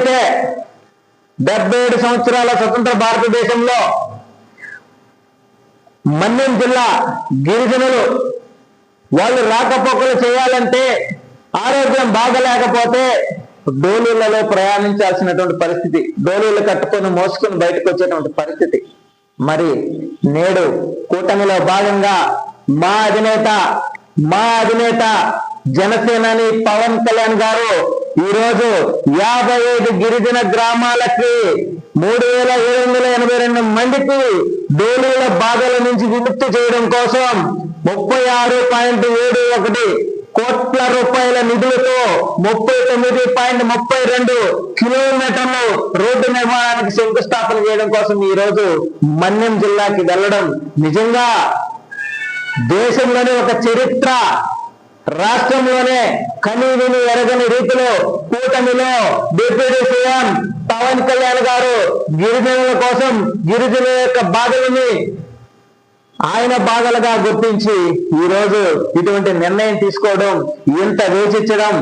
అయితే డెబ్బై ఏడు సంవత్సరాల స్వతంత్ర భారతదేశంలో మన్యం జిల్లా గిరిజనులు వాళ్ళు రాకపోకలు చేయాలంటే ఆరోగ్యం బాగలేకపోతే డోలీలలో ప్రయాణించాల్సినటువంటి పరిస్థితి. డోలీలు కట్టుకొని మోసుకొని బయటకు వచ్చేటువంటి పరిస్థితి. మరి నేడు కూటమిలో భాగంగా మా అధినేత మా అధినేత జనసేనాని పవన్ కళ్యాణ్ గారు ఈ రోజు యాభై ఐదు గిరిజన గ్రామాలకి మూడు వేల ఏడు వందల ఎనభై రెండు మందికి డోలీల బాధల నుంచి విముక్తి చేయడం కోసం ముప్పై ఆరు పాయింట్ ఏడు ఒకటి కోట్ల రూపాయల నిధులతో ముప్పై తొమ్మిది పాయింట్ ముప్పై రెండు కిలోమీటర్లు రోడ్డు నిర్మాణానికి శంకుస్థాపన చేయడం కోసం ఈ రోజు మన్యం జిల్లాకి వెళ్ళడం. నిజంగా దేశంలోనే ఒక చరిత్ర. రాష్ట్రంలోనే కనీవిని ఎరగని రీతిలో కూటమిలో డిప్యూటీ సీఎం పవన్ కళ్యాణ్ గారు గిరిజనుల కోసం గిరిజనుల యొక్క బాధలని ఆయన బాధలుగా గుర్తించి ఈ రోజు ఇటువంటి నిర్ణయం తీసుకోవడం ఇంత వేచించడం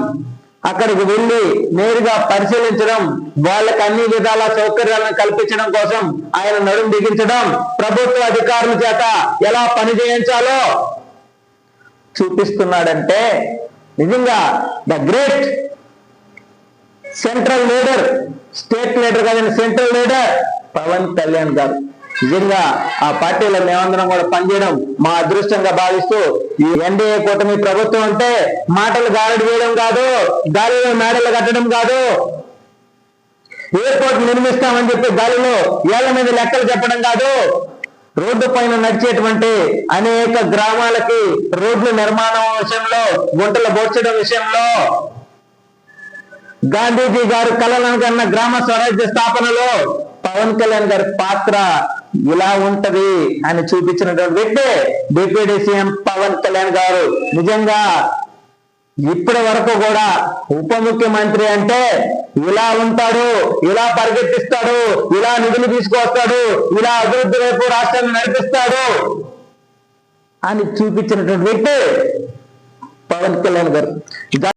అక్కడికి వెళ్ళి నేరుగా పరిశీలించడం వాళ్ళకి అన్ని విధాల సౌకర్యాలను కల్పించడం కోసం ఆయన నడుం బిగించడం ప్రభుత్వ అధికారుల చేత ఎలా పని చేయించాలో చూపిస్తున్నాడంటే నిజంగా the great central leader state leader కాదండి సెంట్రల్ లీడర్ పవన్ కళ్యాణ్ గారు. నిజంగా ఆ పార్టీలో మేమందరం కూడా పనిచేయడం మా అదృష్టంగా భావిస్తూ ఈ ఎన్డీఏ కూటమి ప్రభుత్వం అంటే మాటలు గారడి వేయడం కాదు గాలిలో మేడలు కట్టడం కాదు. ఎయిర్పోర్ట్ నిర్మిస్తామని చెప్పి గాలిలో ఏళ్ళ మీద లెక్కలు చెప్పడం కాదు. రోడ్డు పైన నడిచేటువంటి అనేక గ్రామాలకి రోడ్ల నిర్మాణం విషయంలో గుంటలు బోర్చడం విషయంలో గాంధీజీ గారు కలలను కన్న గ్రామ స్వరాజ్య స్థాపనలో పవన్ కళ్యాణ్ గారి పాత్ర ఇలా ఉంటది అని చూపించినటువంటి వ్యక్తి డిప్యూటీ సీఎం పవన్ కళ్యాణ్ గారు. నిజంగా ఇప్పటి వరకు కూడా ఉప ముఖ్యమంత్రి అంటే ఇలా ఉంటాడు ఇలా పరిగెత్తిస్తాడు ఇలా నిధులు తీసుకొస్తాడు ఇలా అభివృద్ధి వైపు రాష్ట్రాన్ని నడిపిస్తాడు అని చూపించినటువంటి వ్యక్తి పవన్ కళ్యాణ్ గారు.